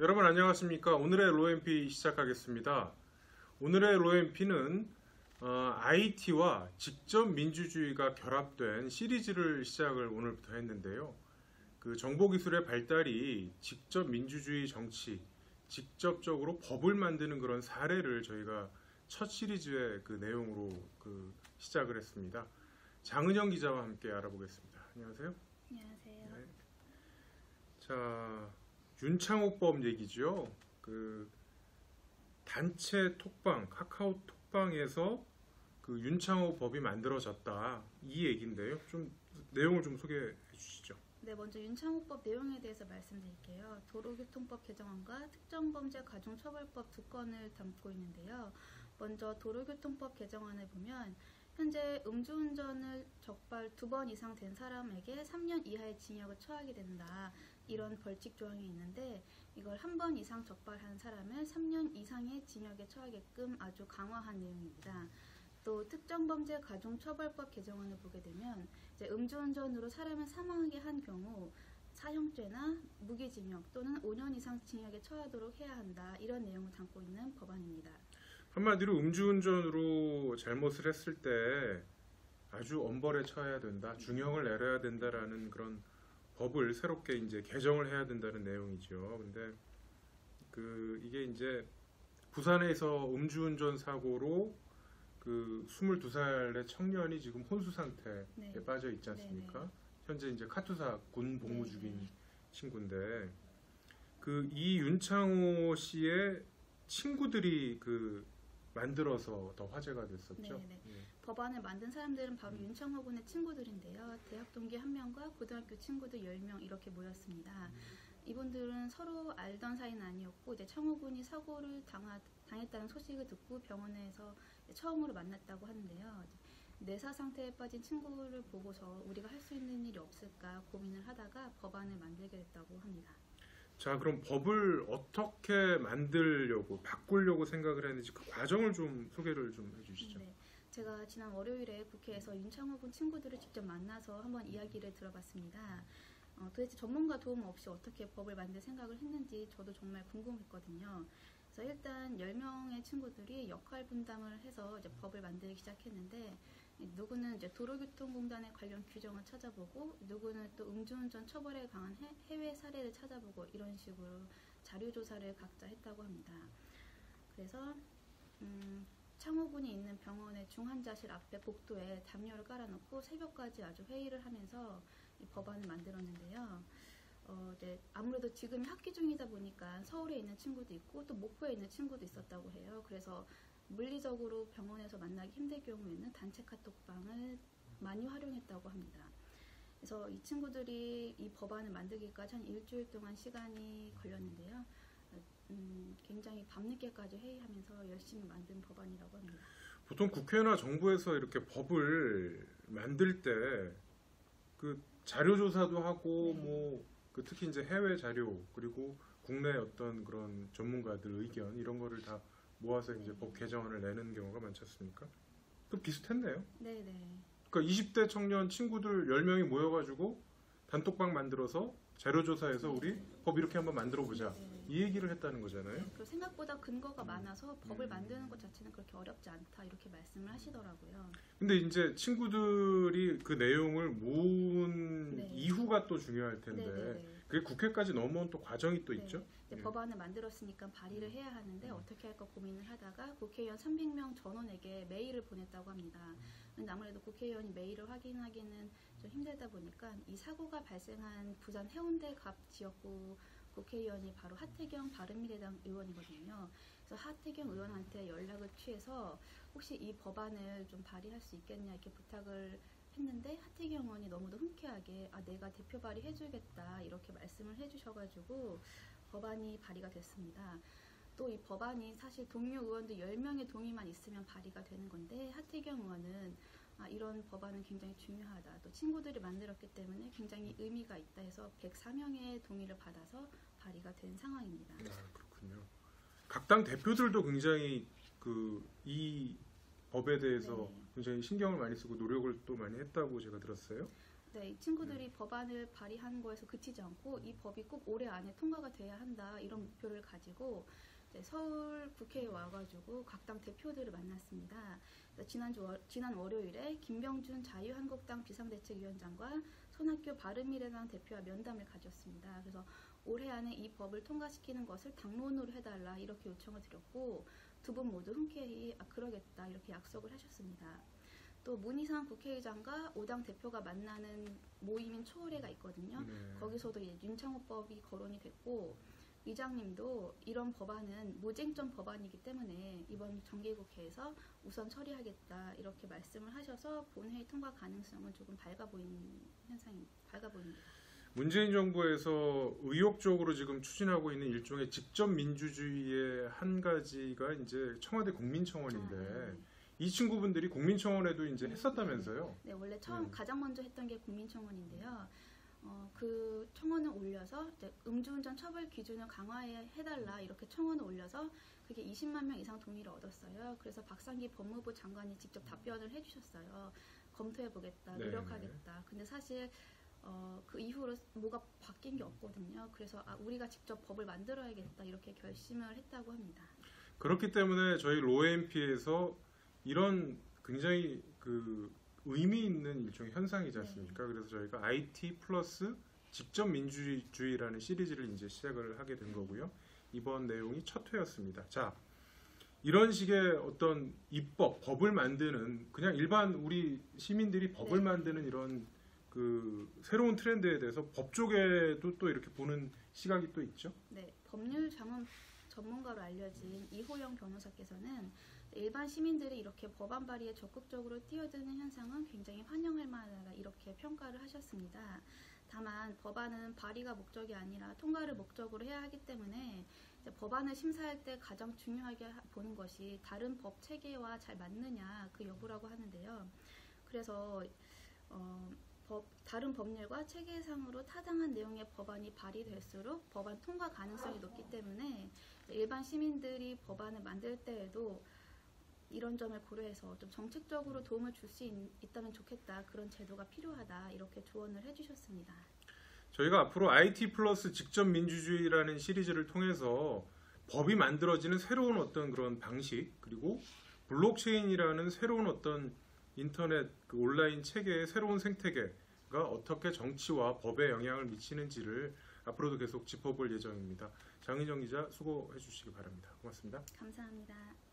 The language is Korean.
여러분 안녕하십니까? 오늘의 로엠피 시작하겠습니다. 오늘의 로엠피는 어, IT와 직접 민주주의가 결합된 시리즈를 시작을 오늘부터 했는데요. 그 정보기술의 발달이 직접 민주주의 정치, 직접적으로 법을 만드는 그런 사례를 저희가 첫 시리즈의 그 내용으로 그 시작을 했습니다. 장은영 기자와 함께 알아보겠습니다. 안녕하세요. 안녕하세요. 네. 자, 윤창호법 얘기죠. 그 단체 톡방, 카카오 톡방에서 그 윤창호 법이 만들어졌다. 이 얘기인데요. 좀 내용을 좀 소개해 주시죠. 네, 먼저 윤창호법 내용에 대해서 말씀드릴게요. 도로교통법 개정안과 특정범죄 가중처벌법 두 건을 담고 있는데요. 먼저 도로교통법 개정안을 보면 현재 음주운전을 적발 두 번 이상 된 사람에게 3년 이하의 징역을 처하게 된다. 이런 벌칙 조항이 있는데 이걸 한 번 이상 적발한 사람을 3년 이상의 징역에 처하게끔 아주 강화한 내용입니다. 또 특정 범죄 가중 처벌법 개정안을 보게 되면 음주운전으로 사람을 사망하게 한 경우 사형죄나 무기징역 또는 5년 이상 징역에 처하도록 해야 한다 이런 내용을 담고 있는 법안입니다. 한마디로 음주운전으로 잘못을 했을 때 아주 엄벌에 처해야 된다, 중형을 내려야 된다라는 그런 법을 새롭게 이제 개정을 해야 된다는 내용이죠. 근데 그 이게 이제 부산에서 음주운전 사고로 그 22살의 청년이 지금 혼수 상태에 네. 빠져 있지 않습니까? 네네. 현재 이제 카투사 군 복무 네네. 중인 친구인데 그 이 윤창호 씨의 친구들이 그 만들어서 더 화제가 됐었죠. 네네. 예. 법안을 만든 사람들은 바로 음. 윤창호 군의 친구들인데요. 대학 동기 한 명과 고등학교 친구들 10명 이렇게 모였습니다. 음. 이분들은 서로 알던 사이는 아니었고 이제 창호 군이 사고를 당하, 당했다는 소식을 듣고 병원에서 처음으로 만났다고 하는데요. 내사 상태에 빠진 친구를 보고서 우리가 할 수 있는 일이 없을까 고민을 하다가 법안을 만들게 됐다고 합니다. 자, 그럼 법을 어떻게 만들려고 바꾸려고 생각을 했는지 그 과정을 좀 소개를 좀 해주시죠. 네, 제가 지난 월요일에 국회에서 윤창호 군 친구들을 직접 만나서 한번 이야기를 들어봤습니다. 어, 도대체 전문가 도움 없이 어떻게 법을 만들 생각을 했는지 저도 정말 궁금했거든요. 그래서 일단 10명의 친구들이 역할 분담을 해서 이제 법을 만들기 시작했는데 이 누구는 이제 도로교통공단에 관련 규정을 찾아보고 누구는 또 음주운전 처벌에 강한 해- 해외 사례를 찾아보고 이런 식으로 자료 조사를 각자 했다고 합니다. 그래서 음, 창호군이 있는 병원의 중환자실 앞에 복도에 담요를 깔아놓고 새벽까지 아주 회의를 하면서 이 법안을 만들었는데요. 어, 이제 아무래도 지금 학기 중이다 보니까 서울에 있는 친구도 있고 또 목포에 있는 친구도 있었다고 해요. 그래서 물리적으로 병원에서 만나기 힘들 경우에는 단체 카톡방을 많이 활용했다고 합니다. 그래서 이 친구들이 이 법안을 만들기까지 한 일주일 동안 시간이 걸렸는데요. 음, 굉장히 밤늦게까지 회의하면서 열심히 만든 법안이라고 합니다. 보통 국회나 정부에서 이렇게 법을 만들 때 그 자료 조사도 하고 네. 뭐그 특히 이제 해외 자료 그리고 국내 어떤 그런 전문가들 의견 이런 거를 다 모아서 이제 네. 법 개정안을 내는 경우가 많지 않습니까? 그 비슷했네요. 네네. 그러니까 20대 청년 친구들 10명이 모여가지고 단톡방 만들어서 자료조사해서 우리 법 이렇게 한번 만들어 보자 네. 이 얘기를 했다는 거잖아요. 그리고 생각보다 근거가 많아서 법을 음. 만드는 것 자체는 그렇게 어렵지 않다 이렇게 말씀을 하시더라고요. 근데 이제 친구들이 그 내용을 모은 네. 이후가 또 중요할 텐데 네네네. 그게 국회까지 넘어온 또 과정이 또 네. 있죠. 이제 네. 법안을 만들었으니까 발의를 해야 하는데 음. 어떻게 할까 고민을 하다가 국회의원 300명 전원에게 메일을 보냈다고 합니다. 근데 아무래도 국회의원이 메일을 확인하기는 좀 힘들다 보니까 이 사고가 발생한 부산 해운대 갑 지역구 국회의원이 바로 하태경 바른미래당 의원이거든요. 그래서 하태경 의원한테 연락을 취해서 혹시 이 법안을 좀 발의할 수 있겠냐 이렇게 부탁을 했는데 하태경 의원이 너무도 흔쾌하게 아 내가 대표 발의해주겠다 이렇게 말씀을 해주셔가지고 법안이 발의가 됐습니다. 또 이 법안이 사실 동료 의원들 10명의 동의만 있으면 발의가 되는 건데 하태경 의원은 아, 이런 법안은 굉장히 중요하다. 또 친구들이 만들었기 때문에 굉장히 의미가 있다 해서 104명의 동의를 받아서 발의가 된 상황입니다. 아, 그렇군요. 각 당 대표들도 굉장히 그이 법에 대해서 네. 굉장히 신경을 많이 쓰고 노력을 또 많이 했다고 제가 들었어요. 네, 이 친구들이 법안을 발의하는 거에서 그치지 않고 이 법이 꼭 올해 안에 통과가 돼야 한다 이런 목표를 가지고 서울 국회에 와가지고 각 당 대표들을 만났습니다. 월- 지난 월요일에 김병준 자유한국당 비상대책위원장과 손학규 바른미래당 대표와 면담을 가졌습니다. 그래서 올해 안에 이 법을 통과시키는 것을 당론으로 해달라 이렇게 요청을 드렸고 두 분 모두 흔쾌히 아, 그러겠다 이렇게 약속을 하셨습니다. 또 문희상 국회의장과 오당 대표가 만나는 모임인 초월회가 있거든요. 네. 거기서도 이제 윤창호법이 거론이 됐고 의장님도 이런 법안은 무쟁점 법안이기 때문에 이번 정기국회에서 우선 처리하겠다 이렇게 말씀을 하셔서 본회의 통과 가능성은 조금 밝아 보이는 현상이 밝아 보입니다. 문재인 정부에서 의욕적으로 지금 추진하고 있는 일종의 직접 민주주의의 한 가지가 이제 청와대 국민청원인데 아, 네. 이 친구분들이 국민청원에도 이제 했었다면서요. 네, 원래 처음 음. 가장 먼저 했던 게 국민청원인데요. 어, 그 청원을 올려서 음주운전 처벌 기준을 강화해달라 이렇게 청원을 올려서 그게 20만 명 이상 동의를 얻었어요. 그래서 박상기 법무부 장관이 직접 답변을 해주셨어요. 검토해보겠다, 네. 노력하겠다. 근데 사실 어, 그 이후로 뭐가 바뀐 게 없거든요. 그래서 아, 우리가 직접 법을 만들어야겠다 이렇게 결심을 했다고 합니다. 그렇기 때문에 저희 로엠피에서 이런 굉장히 그 의미 있는 일종의 현상이지 않습니까? 그래서 저희가 IT 플러스 직접 민주주의라는 시리즈를 이제 시작을 하게 된 거고요. 이번 내용이 첫 회였습니다. 자, 이런 식의 어떤 입법, 법을 만드는 그냥 일반 우리 시민들이 법을 네. 만드는 이런 그 새로운 트렌드에 대해서 법 쪽에도 또 이렇게 보는 시각이 또 있죠. 네, 법률 자문 전문가로 알려진 이호영 변호사께서는 일반 시민들이 이렇게 법안 발의에 적극적으로 뛰어드는 현상은 굉장히 환영할 만하다 이렇게 평가를 하셨습니다. 다만 법안은 발의가 목적이 아니라 통과를 목적으로 해야 하기 때문에 법안을 심사할 때 가장 중요하게 하- 보는 것이 다른 법 체계와 잘 맞느냐 그 여부라고 하는데요. 그래서 어, 법, 다른 법률과 체계상으로 타당한 내용의 법안이 발의될수록 법안 통과 가능성이 높기 때문에 일반 시민들이 법안을 만들 때에도 이런 점을 고려해서 좀 정책적으로 도움을 줄 수 있다면 좋겠다 그런 제도가 필요하다 이렇게 조언을 해주셨습니다. 저희가 앞으로 IT 플러스 직접 민주주의라는 시리즈를 통해서 법이 만들어지는 새로운 어떤 그런 방식 그리고 블록체인이라는 새로운 어떤 인터넷 그 온라인 체계의 새로운 생태계가 어떻게 정치와 법에 영향을 미치는지를 앞으로도 계속 짚어볼 예정입니다. 장인정 기자 수고해 주시기 바랍니다. 고맙습니다. 감사합니다.